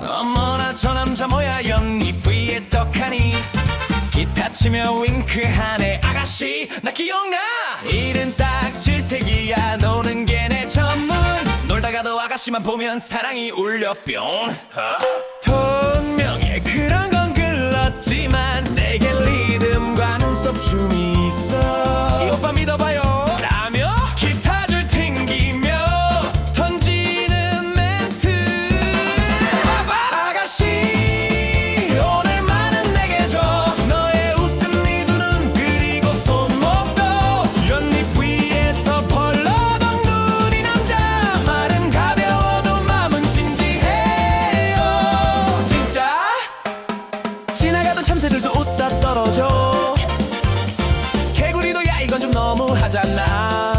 어머나 저 남자 뭐야 연잎 위에 떡하니? 기타 치며 윙크하네 아가씨 나 기억나? 일은 딱 질색이야 노는 게 내 전문. 놀다가도 아가씨만 보면 사랑이 울려 뿅. 어? 돈명의 그 하잖아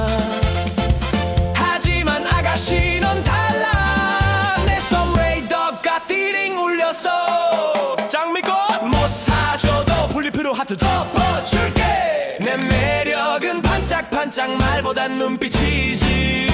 하지만 아가씨 넌 달라. 내 썸레이더가 띠링 울렸어 장미꽃 못 사줘도 볼리프로 하트 덮어줄게. 내 매력은 반짝반짝 말보단 눈빛이지